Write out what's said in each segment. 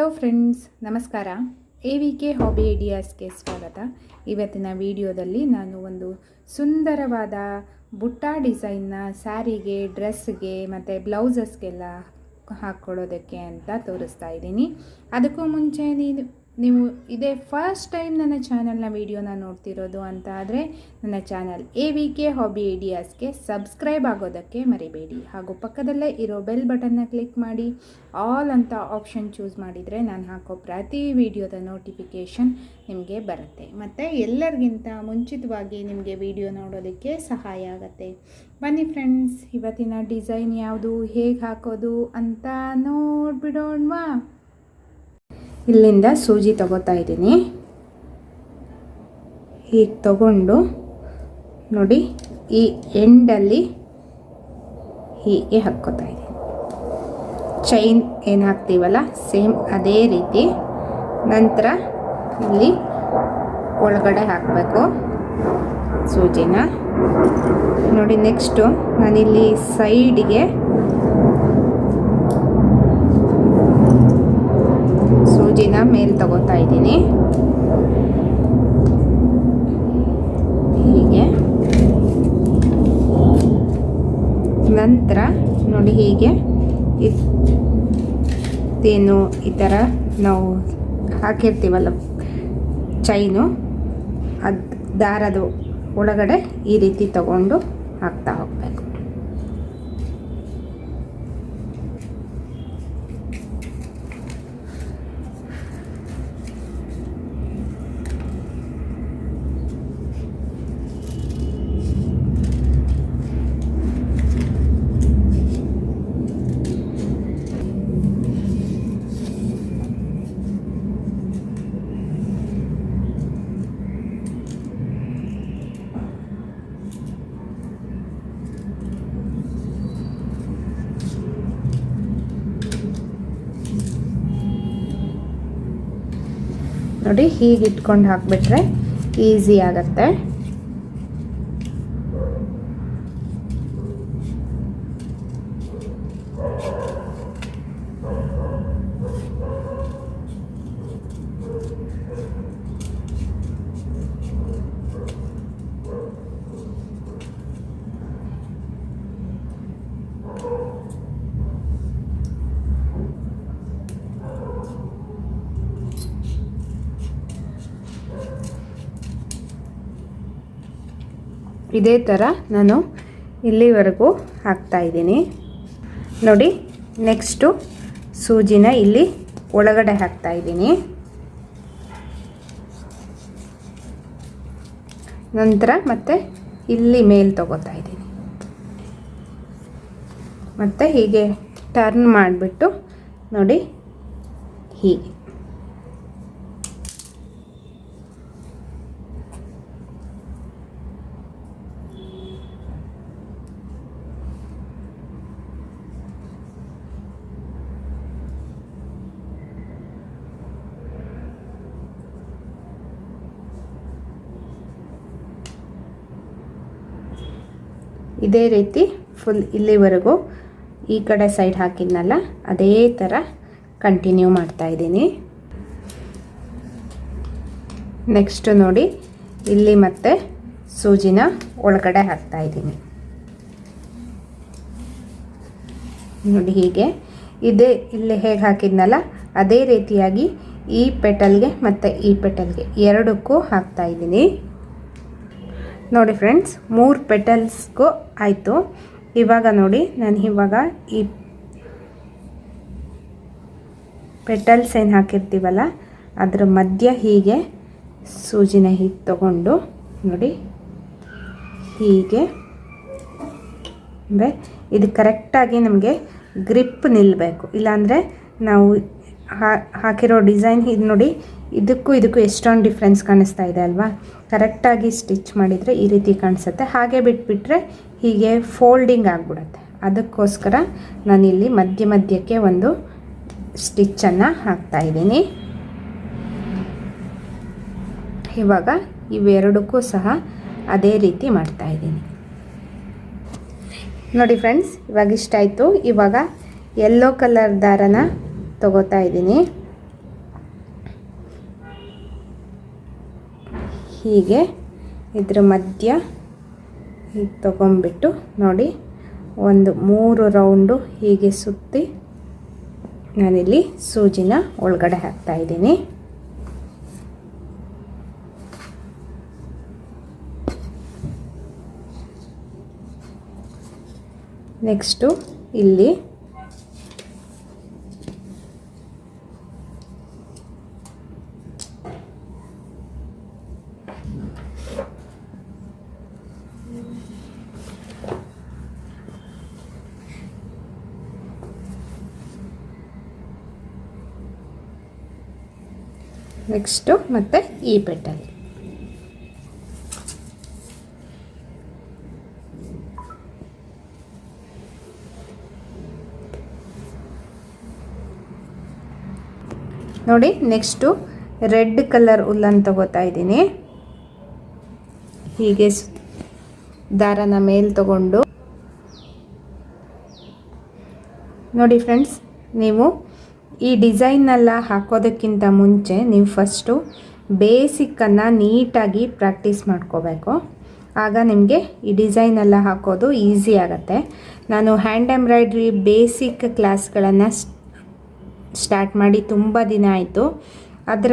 Hello friends ನಮಸ್ಕಾರ. A V K hobby ಐಡಿಯಾಸ್ಗೆ ಸ್ವಾಗತ. ಇವತ್ತಿನ ವಿಡಿಯೋದಲ್ಲಿ ನಾನು ಒಂದು ಸುಂದರವಾದ ಬುಟ್ಟ ಡಿಸೈನ್ನ ಸ್ಯಾರಿಗೆ, ಡ್ರೆಸ್ಗೆ ಮತ್ತು ಬ್ಲೌಸಸ್ಗೆಲ್ಲ ಹಾಕ್ಕೊಳ್ಳೋದಕ್ಕೆ ಅಂತ ತೋರಿಸ್ತಾ ಇದ್ದೀನಿ. ಅದಕ್ಕೂ ಮುಂಚೆ ನೀನು ನೀವು ಇದೇ ಫಸ್ಟ್ ಟೈಮ್ ನನ್ನ ಚಾನಲ್ನ ವೀಡಿಯೋನ ನೋಡ್ತಿರೋದು ಅಂತ ಆದರೆ ನನ್ನ channel A V K hobby ಐಡಿಯಾಸ್ಗೆ subscribe ಆಗೋದಕ್ಕೆ ಮರಿಬೇಡಿ. ಹಾಗೂ ಪಕ್ಕದಲ್ಲೇ ಇರೋ ಬೆಲ್ ಬಟನ್ನ ಕ್ಲಿಕ್ ಮಾಡಿ. ಆಲ್ ಅಂತ ಆಪ್ಷನ್ ಚೂಸ್ ಮಾಡಿದರೆ ನಾನು ಹಾಕೋ ಪ್ರತಿ ವಿಡಿಯೋದ ನೋಟಿಫಿಕೇಷನ್ ನಿಮಗೆ ಬರುತ್ತೆ. ಮತ್ತು ಎಲ್ಲರಿಗಿಂತ ಮುಂಚಿತವಾಗಿ ನಿಮಗೆ ವಿಡಿಯೋ ನೋಡೋದಕ್ಕೆ ಸಹಾಯ ಆಗುತ್ತೆ. ಬನ್ನಿ ಫ್ರೆಂಡ್ಸ್ ಇವತ್ತಿನ ಡಿಸೈನ್ ಯಾವುದು, ಹೇಗೆ ಹಾಕೋದು ಅಂತ ನೋಡ್ಬಿಡೋಣವಾ? ಇಲ್ಲಿಂದ ಸೂಜಿ ತಗೋತಾ ಇದ್ದೀನಿ. ಹೀಗೆ ತಗೊಂಡು ನೋಡಿ ಈ ಎಂಡಲ್ಲಿ ಹೀಗೆ ಹಾಕ್ಕೋತಾ ಇದ್ದೀನಿ. ಚೈನ್ ಏನು ಹಾಕ್ತೀವಲ್ಲ, ಸೇಮ್ ಅದೇ ರೀತಿ. ನಂತರ ಇಲ್ಲಿ ಒಳಗಡೆ ಹಾಕಬೇಕು ಸೂಜಿನ. ನೋಡಿ, ನೆಕ್ಸ್ಟು ನಾನಿಲ್ಲಿ ಸೈಡಿಗೆ ಸೂಜಿನ ಮೇಲೆ ತಗೋತಾ ಇದ್ದೀನಿ. ಹೀಗೆ. ನಂತರ ನೋಡಿ ಹೀಗೆ. ಇದೇನು ಈ ಥರ ನಾವು ಹಾಕಿರ್ತೀವಲ್ಲ ಚೈನು ಅದು ದಾರದ ಒಳಗಡೆ ಈ ರೀತಿ ತಗೊಂಡು ಹಾಕ್ತಾ ಹೋಗಬೇಕು. ನೋಡಿ ಹೀಗೆ ಇಟ್ಕೊಂಡು ಹಾಕಿಬಿಟ್ರೆ ಈಸಿ ಆಗತ್ತೆ. ಇದೇ ಥರ ನಾನು ಇಲ್ಲಿವರೆಗೂ ಹಾಕ್ತಾ ಇದ್ದೀನಿ. ನೋಡಿ ನೆಕ್ಸ್ಟು ಸೂಜಿನ ಇಲ್ಲಿ ಒಳಗಡೆ ಹಾಕ್ತಾ ಇದ್ದೀನಿ. ನಂತರ ಮತ್ತೆ ಇಲ್ಲಿ ಮೇಲೆ ತಗೋತಾ ಇದ್ದೀನಿ. ಮತ್ತು ಹೀಗೆ ಟರ್ನ್ ಮಾಡಿಬಿಟ್ಟು ನೋಡಿ, ಹೀಗೆ. ಇದೇ ರೀತಿ ಫುಲ್ ಇಲ್ಲಿವರೆಗೂ ಈ ಕಡೆ ಸೈಡ್ ಹಾಕಿದ್ನಲ್ಲ, ಅದೇ ಥರ ಕಂಟಿನ್ಯೂ ಮಾಡ್ತಾ ಇದ್ದೀನಿ. ನೆಕ್ಸ್ಟ್ ನೋಡಿ, ಇಲ್ಲಿ ಮತ್ತೆ ಸೂಜಿನ ಒಳಗಡೆ ಹಾಕ್ತಾ ಇದ್ದೀನಿ. ನೋಡಿ ಹೀಗೆ, ಇದೇ ಇಲ್ಲಿ ಹೇಗೆ ಹಾಕಿದ್ನಲ್ಲ, ಅದೇ ರೀತಿಯಾಗಿ ಈ ಪೆಟಲ್ಗೆ ಮತ್ತು ಈ ಪೆಟಲ್ಗೆ ಎರಡಕ್ಕೂ ಹಾಕ್ತಾ ಇದ್ದೀನಿ. ನೋಡಿ ಫ್ರೆಂಡ್ಸ್ ಮೂರು ಪೆಟಲ್ಸ್ಗೂ ಆಯಿತು. ಇವಾಗ ನೋಡಿ, ನಾನು ಇವಾಗ ಈ ಪೆಟಲ್ಸ್ ಏನು ಹಾಕಿರ್ತೀವಲ್ಲ, ಅದರ ಮಧ್ಯ ಹೀಗೆ ಸೂಜಿನ ಹೀಗೆ ತಗೊಂಡು ನೋಡಿ, ಹೀಗೆ. ಅಂದರೆ ಇದು ಕರೆಕ್ಟಾಗಿ ನಮಗೆ ಗ್ರಿಪ್ ನಿಲ್ಲಬೇಕು ಇಲ್ಲಾಂದರೆ ನಾವು ಹಾಕಿರೋ ಡಿಸೈನ್ ಇದು ನೋಡಿ, ಇದಕ್ಕೂ ಇದಕ್ಕೂ ಎಷ್ಟೊಂದು ಡಿಫ್ರೆನ್ಸ್ ಕಾಣಿಸ್ತಾ ಇದೆ ಅಲ್ವಾ? ಕರೆಕ್ಟಾಗಿ ಸ್ಟಿಚ್ ಮಾಡಿದರೆ ಈ ರೀತಿ ಕಾಣಿಸುತ್ತೆ. ಹಾಗೆ ಬಿಟ್ಬಿಟ್ರೆ ಹೀಗೆ ಫೋಲ್ಡಿಂಗ್ ಆಗಿಬಿಡುತ್ತೆ. ಅದಕ್ಕೋಸ್ಕರ ನಾನಿಲ್ಲಿ ಮಧ್ಯ ಮಧ್ಯಕ್ಕೆ ಒಂದು ಸ್ಟಿಚ್ಚನ್ನು ಹಾಕ್ತಾಯಿದ್ದೀನಿ ಇವಾಗ ಇವೆರಡಕ್ಕೂ ಸಹ ಅದೇ ರೀತಿ ಮಾಡ್ತಾಯಿದ್ದೀನಿ ನೋಡಿ ಫ್ರೆಂಡ್ಸ್, ಇವಾಗ ಇಷ್ಟ ಆಯಿತು ಇವಾಗ ಯೆಲ್ಲೋ ಕಲರ್ ದಾರನ ತಗೋತಾ ಇದ್ದೀನಿ. ಹೀಗೆ ಇದ್ರ ಮಧ್ಯ ಹೀಗೆ ತಗೊಂಬಿಟ್ಟು ನೋಡಿ, ಒಂದು ಮೂರು ರೌಂಡು ಹೀಗೆ ಸುತ್ತಿ ನಾನಿಲ್ಲಿ ಸೂಜಿನ ಒಳಗಡೆ ಹಾಕ್ತಾ ಇದ್ದೀನಿ. ನೆಕ್ಸ್ಟು ಇಲ್ಲಿ ನೆಕ್ಸ್ಟು ಮತ್ತು ಈ ಪೆಟ್ಟಲ್ಲಿ ನೋಡಿ, ನೆಕ್ಸ್ಟು ರೆಡ್ ಕಲರ್ ಉಲ್ಲನ್ ತಗೋತಾ ಇದ್ದೀನಿ. ಹೀಗೆ ದಾರನ ಮೇಲೆ ತಗೊಂಡು. ನೋಡಿ ಫ್ರೆಂಡ್ಸ್, ನೀವು ಈ ಡಿಸೈನ್ನೆಲ್ಲ ಹಾಕೋದಕ್ಕಿಂತ ಮುಂಚೆ ನೀವು ಫಸ್ಟು ಬೇಸಿಕ್ಕನ್ನು ನೀಟಾಗಿ ಪ್ರಾಕ್ಟೀಸ್ ಮಾಡ್ಕೋಬೇಕು. ಆಗ ನಿಮಗೆ ಈ ಡಿಸೈನ್ ಎಲ್ಲ ಹಾಕೋದು ಈಸಿ ಆಗುತ್ತೆ. ನಾನು ಹ್ಯಾಂಡ್ ಎಂಬ್ರಾಯ್ಡ್ರಿ ಬೇಸಿಕ್ ಕ್ಲಾಸ್ಗಳನ್ನು ಸ್ಟಾರ್ಟ್ ಮಾಡಿ ತುಂಬ ದಿನ ಆಯಿತು. ಅದರ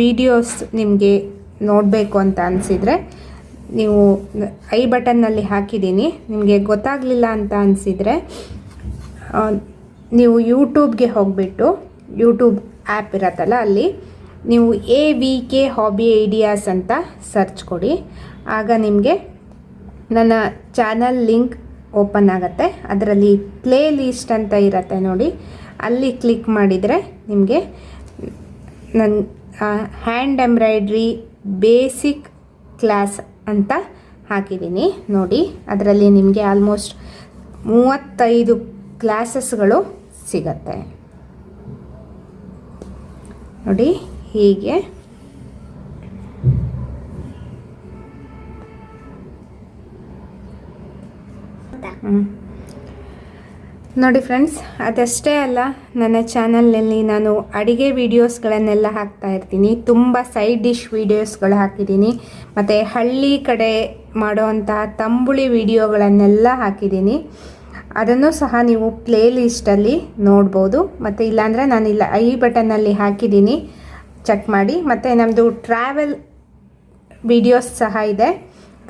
ವಿಡಿಯೋಸ್ ನಿಮಗೆ ನೋಡಬೇಕು ಅಂತ ಅನಿಸಿದರೆ ನೀವು ಐ ಬಟನ್ನಲ್ಲಿ ಹಾಕಿದ್ದೀನಿ. ನಿಮಗೆ ಗೊತ್ತಾಗಲಿಲ್ಲ ಅಂತ ಅನಿಸಿದರೆ ನೀವು ಯೂಟ್ಯೂಬ್ಗೆ ಹೋಗಿಬಿಟ್ಟು, ಯೂಟ್ಯೂಬ್ ಆ್ಯಪ್ ಇರತ್ತಲ್ಲ ಅಲ್ಲಿ, ನೀವು A V K hobby ideas ಅಂತ ಸರ್ಚ್ ಕೊಡಿ. ಆಗ ನಿಮಗೆ ನನ್ನ ಚಾನಲ್ ಲಿಂಕ್ ಓಪನ್ ಆಗುತ್ತೆ. ಅದರಲ್ಲಿ ಪ್ಲೇ ಲೀಸ್ಟ್ ಅಂತ ಇರುತ್ತೆ ನೋಡಿ. ಅಲ್ಲಿ ಕ್ಲಿಕ್ ಮಾಡಿದರೆ ನಿಮಗೆ ನನ್ನ ಹ್ಯಾಂಡ್ ಎಂಬ್ರಾಯ್ಡ್ರಿ ಬೇಸಿಕ್ ಕ್ಲಾಸ್ ಅಂತ ಹಾಕಿದ್ದೀನಿ ನೋಡಿ. ಅದರಲ್ಲಿ ನಿಮಗೆ ಆಲ್ಮೋಸ್ಟ್ ಮೂವತ್ತೈದು ಕ್ಲಾಸಸ್ಗಳು ಸಿಗತ್ತೆ. ನೋಡಿ, ಹೀಗೆ. ನೋಡಿ ಫ್ರೆಂಡ್ಸ್, ಅದಷ್ಟೇ ಅಲ್ಲ, ನನ್ನ ಚಾನಲ್ನಲ್ಲಿ ನಾನು ಅಡಿಗೆ ವೀಡಿಯೋಸ್ಗಳನ್ನೆಲ್ಲ ಹಾಕ್ತಾ ಇರ್ತೀನಿ. ತುಂಬ ಸೈಡ್ ಡಿಶ್ ವೀಡಿಯೋಸ್ಗಳು ಹಾಕಿದ್ದೀನಿ. ಮತ್ತು ಹಳ್ಳಿ ಕಡೆ ಮಾಡುವಂತಹ ತಂಬುಳಿ ವೀಡಿಯೋಗಳನ್ನೆಲ್ಲ ಹಾಕಿದ್ದೀನಿ. ಅದನ್ನು ಸಹ ನೀವು ಪ್ಲೇ ಲಿಸ್ಟಲ್ಲಿ ನೋಡ್ಬೋದು. ಮತ್ತು ಇಲ್ಲಾಂದರೆ ನಾನು ಇಲ್ಲ ಐ ಬಟನ್ನಲ್ಲಿ ಹಾಕಿದ್ದೀನಿ. ಚೆಕ್ ಮಾಡಿ. ಮತ್ತು ನಮ್ಮದು ಟ್ರಾವೆಲ್ ವಿಡಿಯೋಸ್ ಸಹ ಇದೆ.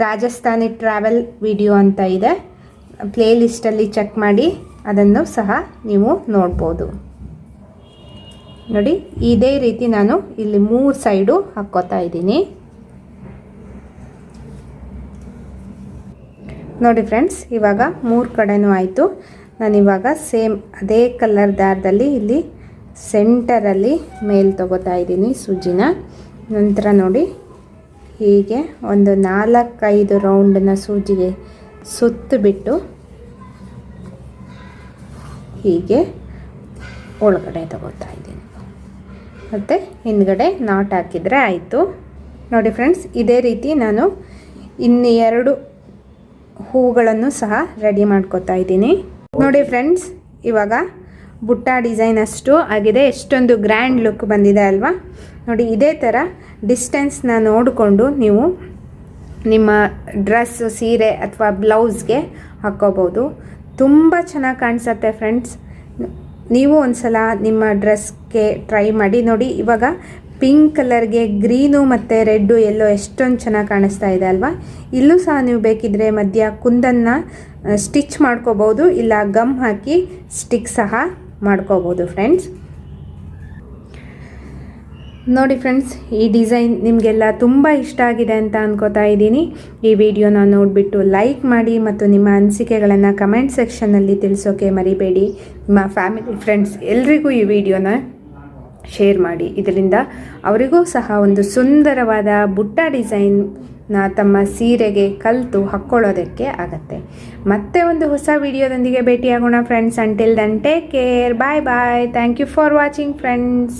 ರಾಜಸ್ಥಾನಿ ಟ್ರಾವೆಲ್ ವಿಡಿಯೋ ಅಂತ ಇದೆ. ಪ್ಲೇ ಲಿಸ್ಟಲ್ಲಿ ಚೆಕ್ ಮಾಡಿ, ಅದನ್ನು ಸಹ ನೀವು ನೋಡ್ಬೋದು. ನೋಡಿ, ಇದೇ ರೀತಿ ನಾನು ಇಲ್ಲಿ ಮೂರು ಸೈಡು ಹಾಕ್ಕೋತಾ ಇದ್ದೀನಿ. ನೋಡಿ ಫ್ರೆಂಡ್ಸ್ ಇವಾಗ ಮೂರು ಕಡೆನೂ ಆಯಿತು. ನಾನಿವಾಗ ಸೇಮ್ ಅದೇ ಕಲರ್ ದಾರದಲ್ಲಿ ಇಲ್ಲಿ ಸೆಂಟರಲ್ಲಿ ಮೇಲ್ ತೊಗೋತಾ ಇದ್ದೀನಿ ಸೂಜಿನ. ನಂತರ ನೋಡಿ ಹೀಗೆ ಒಂದು ನಾಲ್ಕೈದು ರೌಂಡನ್ನ ಸೂಜಿಗೆ ಸುತ್ತಿಬಿಟ್ಟು ಹೀಗೆ ಒಳಗಡೆ ತಗೋತಾ ಇದ್ದೀನಿ. ಮತ್ತು ಹಿಂದ್ಗಡೆ ನಾಟ್ ಹಾಕಿದರೆ ಆಯಿತು. ನೋಡಿ ಫ್ರೆಂಡ್ಸ್ ಇದೇ ರೀತಿ ನಾನು ಇನ್ನೆರಡು ಹೂಗಳನ್ನು ಸಹ ರೆಡಿ ಮಾಡ್ಕೋತಾ ಇದ್ದೀನಿ. ನೋಡಿ ಫ್ರೆಂಡ್ಸ್ ಇವಾಗ ಬುಟ್ಟ ಡಿಸೈನ್ ಅಷ್ಟು ಆಗಿದೆ. ಎಷ್ಟೊಂದು ಗ್ರ್ಯಾಂಡ್ ಲುಕ್ ಬಂದಿದೆ ಅಲ್ವಾ? ನೋಡಿ ಇದೇ ಥರ ಡಿಸ್ಟೆನ್ಸ್ನ ನೋಡಿಕೊಂಡು ನೀವು ನಿಮ್ಮ ಡ್ರೆಸ್ ಸೀರೆ ಅಥವಾ ಬ್ಲೌಸ್ಗೆ ಹಾಕ್ಕೋಬೋದು. ತುಂಬ ಚೆನ್ನಾಗಿ ಕಾಣಿಸುತ್ತೆ ಫ್ರೆಂಡ್ಸ್ ನೀವು ಒಂದು ಸಲ ನಿಮ್ಮ ಡ್ರೆಸ್ಗೆ ಟ್ರೈ ಮಾಡಿ ನೋಡಿ. ಇವಾಗ ಪಿಂಕ್ ಕಲರ್ಗೆ ಗ್ರೀನು ಮತ್ತು ರೆಡ್ಡು ಎಲ್ಲೋ ಎಷ್ಟೊಂದು ಚೆನ್ನಾಗಿ ಕಾಣಿಸ್ತಾ ಇದೆ ಅಲ್ವಾ? ಇಲ್ಲೂ ಸಹ ನೀವು ಬೇಕಿದ್ರೆ ಮಧ್ಯ ಕುಂದನ್ನು ಸ್ಟಿಚ್ ಮಾಡ್ಕೋಬೋದು, ಇಲ್ಲ ಗಮ್ ಹಾಕಿ ಸ್ಟಿಕ್ ಸಹ ಮಾಡ್ಕೋಬೋದು ಫ್ರೆಂಡ್ಸ್. ನೋಡಿ ಫ್ರೆಂಡ್ಸ್, ಈ ಡಿಸೈನ್ ನಿಮಗೆಲ್ಲ ತುಂಬ ಇಷ್ಟ ಆಗಿದೆ ಅಂತ ಅನ್ಕೋತಾ ಇದ್ದೀನಿ. ಈ ವಿಡಿಯೋನ ನೋಡಿಬಿಟ್ಟು ಲೈಕ್ ಮಾಡಿ ಮತ್ತು ನಿಮ್ಮ ಅನಿಸಿಕೆಗಳನ್ನು ಕಮೆಂಟ್ ಸೆಕ್ಷನ್ನಲ್ಲಿ ತಿಳಿಸೋಕೆ ಮರಿಬೇಡಿ. ನಿಮ್ಮ ಫ್ಯಾಮಿಲಿ, ಫ್ರೆಂಡ್ಸ್ ಎಲ್ರಿಗೂ ಈ ವಿಡಿಯೋನ ಶೇರ್ ಮಾಡಿ. ಇದರಿಂದ ಅವರಿಗೂ ಸಹ ಒಂದು ಸುಂದರವಾದ ಬುಟ್ಟ ಡಿಸೈನ್ನ ತಮ್ಮ ಸೀರೆಗೆ ಕಲಿತು ಹಾಕ್ಕೊಳ್ಳೋದಕ್ಕೆ ಆಗತ್ತೆ. ಮತ್ತೆ ಒಂದು ಹೊಸ ವಿಡಿಯೋದೊಂದಿಗೆ ಭೇಟಿಯಾಗೋಣ friends until then take care bye bye thank you for watching friends